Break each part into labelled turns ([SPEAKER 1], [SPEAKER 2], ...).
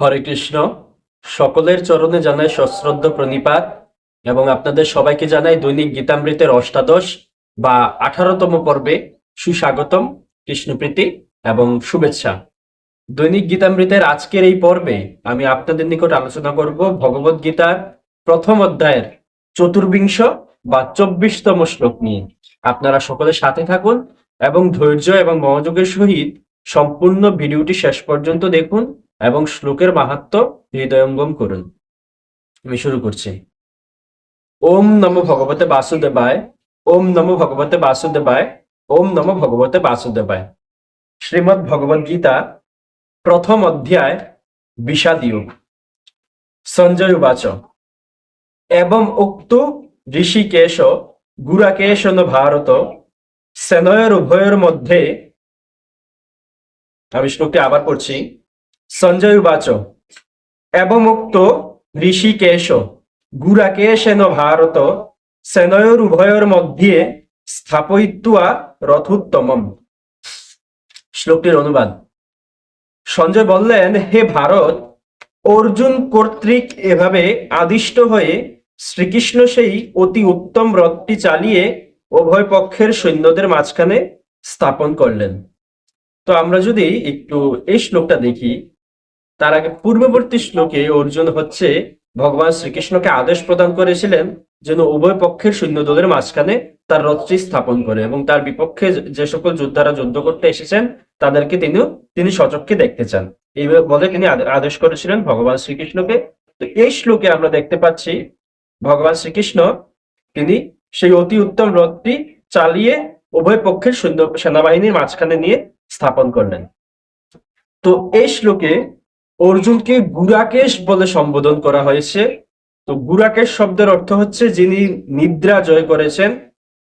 [SPEAKER 1] হরে কৃষ্ণ। সকলের চরণে জানাই সশ্রদ্ধ প্রণিপাত এবং আপনাদের সবাইকে জানাই দৈনিক গীতামৃতের অষ্টাদশ বা আঠারোতম পর্বে সুস্বাগতম, কৃষ্ণপ্রীতি এবং শুভেচ্ছা। দৈনিক গীতামৃতের আজকের এই পর্বে আমি আপনাদের নিকট আলোচনা করব ভগবত গীতার প্রথম অধ্যায়ের চতুর্বিংশ বা চব্বিশতম শ্লোক নিয়ে। আপনারা সকলের সাথে থাকুন এবং ধৈর্য এবং মনোযোগের সহিত সম্পূর্ণ ভিডিওটি শেষ পর্যন্ত দেখুন। এবং শ্লোকের মাহাত্ম হৃদয়ঙ্গম করুন। আমি শুরু করছি। ওম নমো ভগবতে বাসুদেবায়, ওম নমো ভগবতে বাসুদেবায়, ওম নমো ভগবতে বাসুদেবায়। শ্রীমৎ ভগবদ গীতা প্রথম অধ্যায়, বিষাদয়োগ। সঞ্জয় উবাচ এবং উক্ত ঋষিকেশ, গুরাকেশ ভারত, সেনয়ের উভয়ের মধ্যে আমি শ্লোকটি আবার পড়ছি। সঞ্জয় উবাচ এবমুক্ত ঋষিকেশ গুরাকেশেন ভারত, সেনয়োর উভয়ের মধ্যে স্থাপয়িত্বা রথোত্তমম। শ্লোকটির অনুবাদ। সঞ্জয় বললেন, হে ভারত, অর্জুন কর্তৃক এভাবে আদিষ্ট হয়ে শ্রীকৃষ্ণ সেই অতি উত্তম রথটি চালিয়ে উভয় পক্ষের সৈন্যদের মাঝখানে স্থাপন করলেন। তো আমরা যদি একটু এই শ্লোকটা দেখি তার আগে পূর্ববর্তী শ্লোকে অর্জুন হচ্ছে ভগবান শ্রীকৃষ্ণকে আদেশ প্রদান করেছিলেন যেন উভয় পক্ষের সৈন্যদলের মাঝখানে তার রথটি স্থাপন করে এবং তার বিপক্ষে যে- সকল যোদ্ধারা যুদ্ধ করতে এসেছেন, তাদেরকে তিনি তিনি সচক্ষে দেখতে চান। এইভাবে বলে তিনি আদেশ করেছিলেন ভগবান শ্রীকৃষ্ণকে। তো এই শ্লোকে আমরা দেখতে পাচ্ছি, ভগবান শ্রীকৃষ্ণ তিনি সেই অতি উত্তম রথটি চালিয়ে উভয় পক্ষের সৈন্য সেনাবাহিনীর মাঝখানে নিয়ে স্থাপন করলেন। তো এই শ্লোকে অর্জুনকে গুরাকেশ বলে সম্বোধন করা হয়েছে। তো গুরাকেশ শব্দের অর্থ হচ্ছে যিনি নিদ্রা জয় করেছেন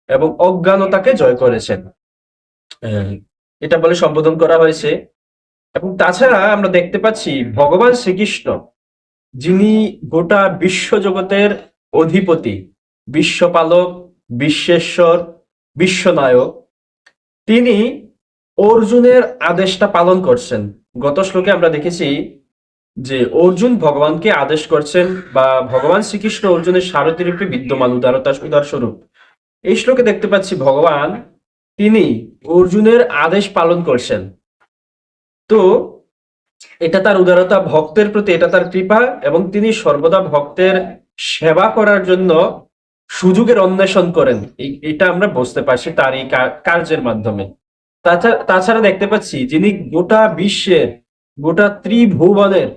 [SPEAKER 1] এবং অজ্ঞানতাকে জয় করেছেন। এটা বলে সম্বোধন করা হয়েছে। এবং তাছাড়া আমরা দেখতে পাচ্ছি ভগবান শ্রীকৃষ্ণ, যিনি গোটা বিশ্ব জগতের অধিপতি, বিশ্বপালক, বিশ্বেশ্বর, বিশ্বনায়ক। তিনি অর্জুনের আদেশটা পালন করছেন। গত শ্লোকে আমরা দেখেছি যে অর্জুন ভগবানকে আদেশ করছেন বা ভগবান শ্রীকৃষ্ণ অর্জুনের সারথী রূপে বিদ্যমান উদারতা, উদার স্বরূপ। এই শ্লোকে দেখতে পাচ্ছি ভগবান, তিনি অর্জুনের আদেশ পালন করছেন। তো এটা তার উদারতা, ভক্তের প্রতি এটা তার কৃপা এবং তিনি সর্বদা ভক্তের সেবা করার জন্য সুযোগের অন্বেষণ করেন। এটা আমরা বুঝতে পারছি তার এই কার্যের মাধ্যমে। তাছাড়া তাছাড়া দেখতে পাচ্ছি যিনি গোটা বিশ্বের গোটা ত্রিভুবনের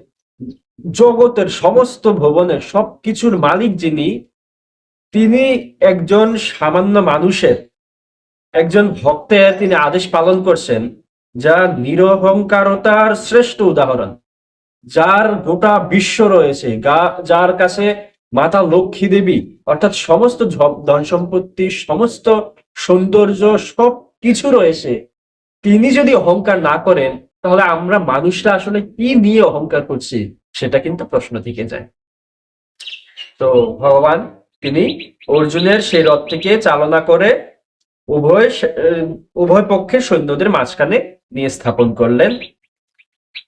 [SPEAKER 1] জগতের সমস্ত ভুবনের সবকিছুর মালিক যিনি, তিনি একজন সামান্য মানুষের, একজন ভক্তের তিনি আদেশ পালন করছেন, যা নিরহংকারতার শ্রেষ্ঠ উদাহরণ, যার গোটা বিশ্ব রয়েছে যার কাছে মাতা লক্ষ্মী দেবী, অর্থাৎ সমস্ত ধন সম্পত্তি, সমস্ত সৌন্দর্য সব কিছু রয়েছে। তিনি যদি অহংকার না করেন, তাহলে আমরা মানুষরা আসলে কি নিয়ে অহংকার করছি? সেটা কিন্তু প্রশ্ন থেকে যায়। তো ভগবান, তিনি অর্জুনের সেই রথটিকে চালনা করে উভয় উভয় পক্ষের সৈন্যদের মাঝখানে নিয়ে স্থাপন করলেন।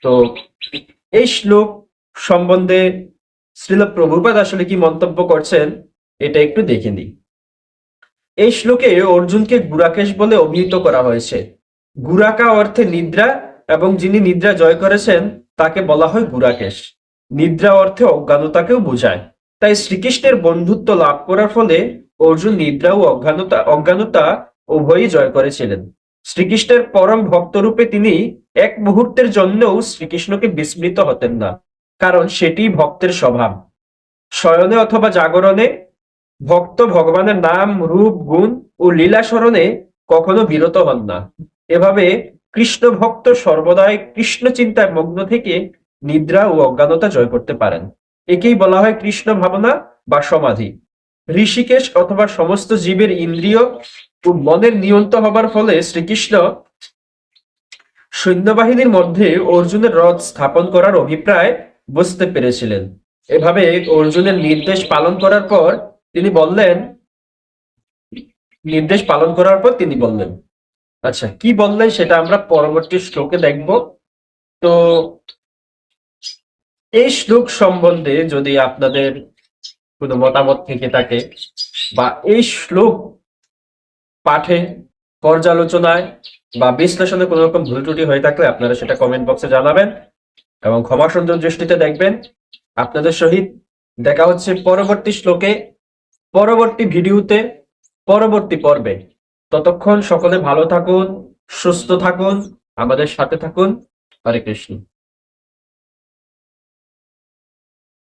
[SPEAKER 1] তো এই শ্লোক সম্বন্ধে শ্রীল প্রভুপাদ আসলে কি মন্তব্য করছেন, এটা একটু দেখে নিই। এই শ্লোকে অর্জুনকে গুরাকেশ বলে অভিহিত করা হয়েছে। গুরাকা অর্থে নিদ্রা, এবং যিনি নিদ্রা জয় করেছেন, তাকে বলা হয় গুরাকেশ। নিদ্রা অর্থে অজ্ঞানতাকেও বোঝায়। তাই শ্রীকৃষ্ণের বন্ধুত্ব লাভ করার ফলে অর্জুন নিদ্রা ও অজ্ঞানতা অজ্ঞানতা উভয়ই জয় করেছিলেন। শ্রীকৃষ্ণের পরম ভক্তরূপে তিনি এক মুহূর্তের জন্যও শ্রীকৃষ্ণকে বিস্মৃত হতেন না, কারণ সেটি ভক্তের স্বভাব। শয়নে অথবা জাগরণে ভক্ত ভগবানের নাম, রূপ, গুণ ও লীলা স্মরণে কখনো বিরত হন না। এভাবে কৃষ্ণ ভক্ত সর্বদাই কৃষ্ণ চিন্তায় মগ্ন থেকে নিদ্রা ও অজ্ঞানতা জয় করতে পারেন। একেই বলা হয় কৃষ্ণ ভাবনা বা সমাধি। ঋষিকেশ অথবা সমস্ত জীবের ইন্দ্রিয় ও মনের নিয়ন্ত হবার ফলে শ্রীকৃষ্ণ সৈন্যবাহিনীর মধ্যে অর্জুনের রথ স্থাপন করার অভিপ্রায় বুঝতে পেরেছিলেন। এভাবে অর্জুনের নির্দেশ পালন করার পর তিনি বললেন, নির্দেশ পালন করার পর তিনি বললেন। আচ্ছা কি বললেন সেটা আমরা পরবর্তী শ্লোকে দেখব। তো এই শ্লোক সম্বন্ধে যদি আপনাদের কোনো মতামত থেকে থাকে বা এই শ্লোক পাঠে পর্যালোচনায় বা বিশ্লেষণে কোনো রকম ভুল ত্রুটি হয়ে থাকলে আপনারা সেটা কমেন্ট বক্সে জানাবেন এবং ক্ষমা সুন্দর দৃষ্টিতে দেখবেন। আপনাদের সহিত দেখা হচ্ছে পরবর্তী শ্লোকে, পরবর্তী ভিডিওতে, পরবর্তী পর্বে। ততক্ষণ সকলে ভালো থাকুন, সুস্থ থাকুন, আমাদের সাথে থাকুন। হরে কৃষ্ণ।